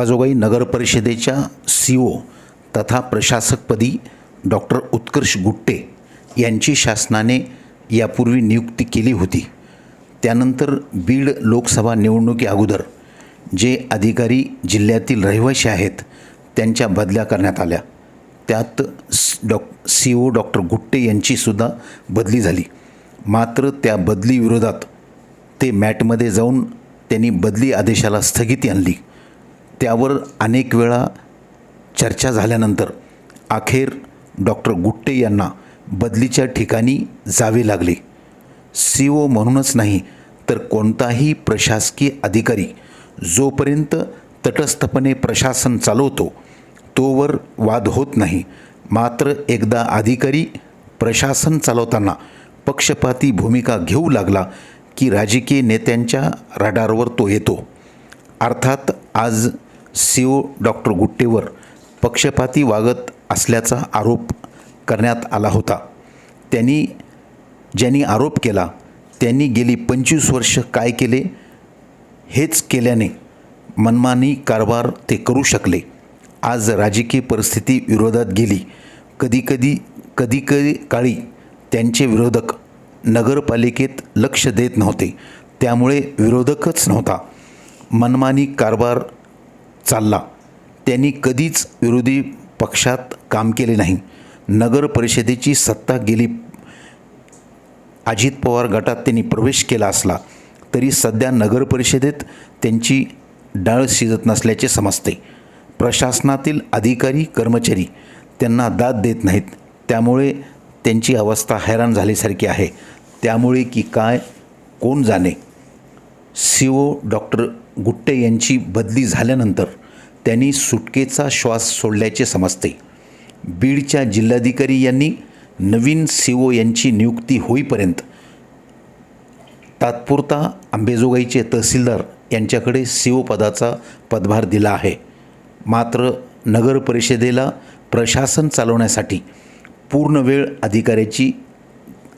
अंबाजोगाई नगर परिषदेच्या सी ओ तथा प्रशासकपदी डॉक्टर उत्कर्ष गुट्टे यांची शासनाने यापूर्वी नियुक्ती केली होती. त्यानंतर बीड लोकसभा निवडणुकी अगोदर जे अधिकारी जिल्ह्यातील रहिवासी आहेत त्यांच्या बदल्या करण्यात आल्या. त्यात डॉक सी ओ डॉक्टर गुट्टे यांचीसुद्धा बदली झाली. मात्र त्या बदलीविरोधात ते मॅटमध्ये जाऊन त्यांनी बदली आदेशाला स्थगिती आणली. त्यावर अनेक वेळा चर्चा झाल्यानंतर अखेर डॉक्टर गुट्टे यांना बदलीच्या ठिकाणी जावे लागले. सी ओ म्हणूनच नाही तर कोणताही प्रशासकीय अधिकारी जोपर्यंत तटस्थपणे प्रशासन चालवतो तोवर वाद होत नाही. मात्र एकदा अधिकारी प्रशासन चालवताना पक्षपाती भूमिका घेऊ लागला की राजकीय नेत्यांच्या रडारवर तो येतो. अर्थात आज सी ओ डॉक्टर गुट्टेवर पक्षपाती वागत असल्याचा आरोप करण्यात आला होता. त्यांनी ज्यांनी आरोप केला त्यांनी गेली पंचवीस वर्ष काय केले? हेच केल्याने मनमानी कारभार ते करू शकले. आज राजकीय परिस्थिती विरोधात गेली. कधीकधी कधी कधी काळी त्यांचे विरोधक नगरपालिकेत लक्ष देत नव्हते. त्यामुळे विरोधकच नव्हता. मनमानी कारभार चालला. त्यांनी कधीच विरोधी पक्षात काम केले नाही. नगर परिषदेची सत्ता गेली. अजित पवार गटात त्यांनी प्रवेश केला असला तरी सध्या नगर परिषदेत त्यांची डाळ शिजत नसल्याचे समजते. प्रशासनातील अधिकारी कर्मचारी त्यांना दाद देत नाहीत. त्यामुळे त्यांची अवस्था हैराण झाल्यासारखी आहे. त्यामुळे की काय कोण जाणे? सी ओ डॉक्टर गुट्टे यांची बदली झाल्यानंतर त्यांनी सुटकेचा श्वास सोडल्याचे समजते. बीडच्या जिल्हाधिकारी यांनी नवीन सी ओ यांची नियुक्ती होईपर्यंत तात्पुरता अंबेजोगाईचे तहसीलदार यांच्याकडे सी ओ पदाचा पदभार दिला आहे. मात्र नगर परिषदेला प्रशासन चालवण्यासाठी पूर्ण वेळ अधिकाऱ्याची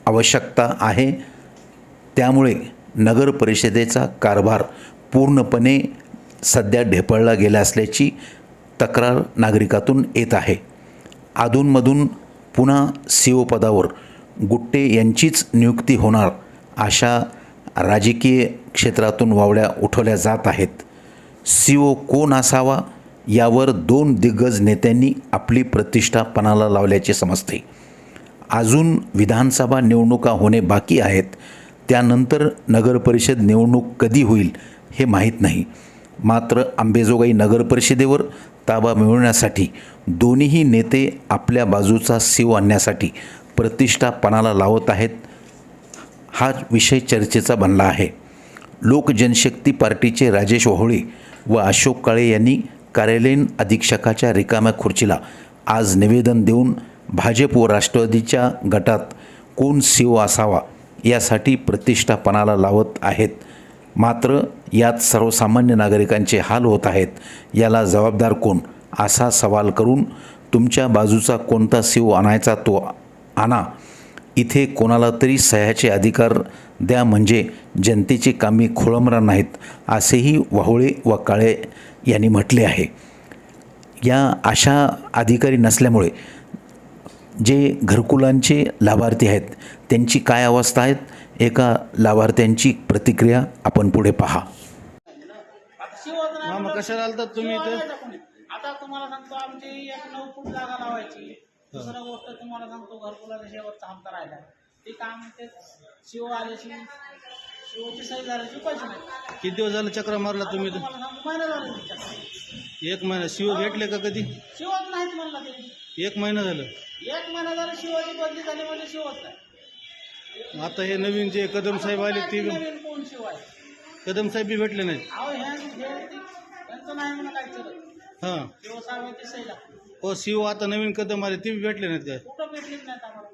आवश्यकता आहे. त्यामुळे नगर परिषदेचा कारभार पूर्णपणे सध्या ढेपळला गेला असल्याची तक्रार नागरिकातून येत आहे. अधूनमधून पुन्हा सी ओ पदावर गुट्टे यांचीच नियुक्ती होणार अशा राजकीय क्षेत्रातून वावड्या उठवल्या जात आहेत. सी ओ कोण असावा यावर दोन दिग्गज नेत्यांनी आपली प्रतिष्ठा पणाला लावल्याचे समजते. अजून विधानसभा निवडणुका होणे बाकी आहेत. त्यानंतर नगरपरिषद निवडणूक कधी होईल? हे माहीत नाही. मात्र आंबेजोगाई नगर परिषदेवर ताबा मिळवण्यासाठी दोन्हीही नेते आपल्या बाजूचा सीव आणण्यासाठी प्रतिष्ठापणाला लावत आहेत हा विषय चर्चेचा बनला आहे. लोक जनशक्ती पार्टीचे राजेश ओहोळे व अशोक काळे यांनी कार्यालयीन अधीक्षकाच्या रिकाम्या खुर्चीला आज निवेदन देऊन भाजप व राष्ट्रवादीच्या गटात कोण सीओ असावा यासाठी प्रतिष्ठापणाला लावत आहेत. मात्र यात सर्वसामान्य नागरिकांचे हाल होत आहेत. याला जबाबदार कोण? असा सवाल करून तुमच्या बाजूचा कोणता सीओ आणायचा तो आणा. इथे कोणाला तरी सह्याचे अधिकार द्या म्हणजे जनतेची कामी खोळंबणार नाहीत असेही वाहुळे व काळे यांनी म्हटले आहे. या अशा अधिकारी नसल्यामुळे जे घरकुलांचे लाभार्थी आहेत त्यांची काय अवस्था आहेत? एका लाभार्थ्यांची प्रतिक्रिया आपण पुढे पहा. मामा कशाला आलतात तुम्ही इथं? आता तुम्हाला सांगतो आमची एक नऊ फूट जागा लावायची. दुसरा गोष्ट तुम्हाला सांगतो घरकुलाचा शेवटचा हप्ता राहिला. ते काम ते शिव आल्याशी शिवची सही झाल्याची पैसे नाही. किती दिवस झालं चक्र मारला तुम्ही इथं? तुम्हाला सांगतो महिना झाला एक महिना. शिव भेटले का कधी? शिवच नाहीत म्हणला ते एक महिना झालं. एक महिना झाला शिवाची बदली झाली म्हणजे शिवच नाही. आता हे नवीन जे कदम साहेब आले ते नवीन कोण कदम साहेब बी भेटले नाहीत. अहो ह्या हे ते- त्यांचं नाही म्हणा काय चलत हां. हो शिव आता नवीन कदम आले ते बी भेटले नाहीत काय? कुठं भेटलीच नाहीत आम्हाला?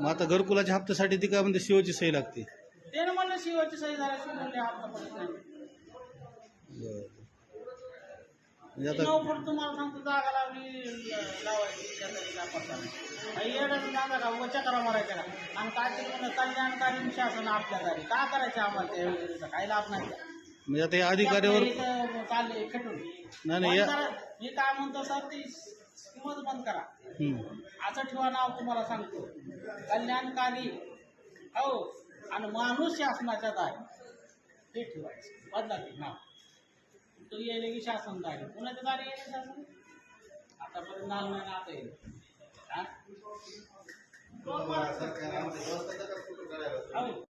मग आता घरकुलाच्या हप्त्यासाठी ती काय म्हणते शिवची सही लागते. म्हणलं शिवाची सही म्हणले नाही. बरं. म्हणजे आता तुम्हाला सांगतो जागा लावली लावायची काय पडता नाही येण्याचं जागा का वचा करा मारायचा का? आणि काय तरी म्हणलं कल्याणकारी शासन आपल्या दारी का करायचं आम्हाला त्या योजनेचा? काही लाभ नाही. म्हणजे आता या अधिकाऱ्यावर इथं चाललंय खेटून. नाही, या-. मी काय म्हणतो सर ती स्कीमच बंद करा. हम्म. असं ठेवा नाव तुम्हाला सांगतो. कल्याणकारी हो. आणि माणूस शासनाच्या दारी ते ठेवायचं. बदला ते नाव. येईल की शासन दारी कुणाच्या दारी येईल शासन? आतापर्यंत नाव नाही ना आता येईल. हा? हो.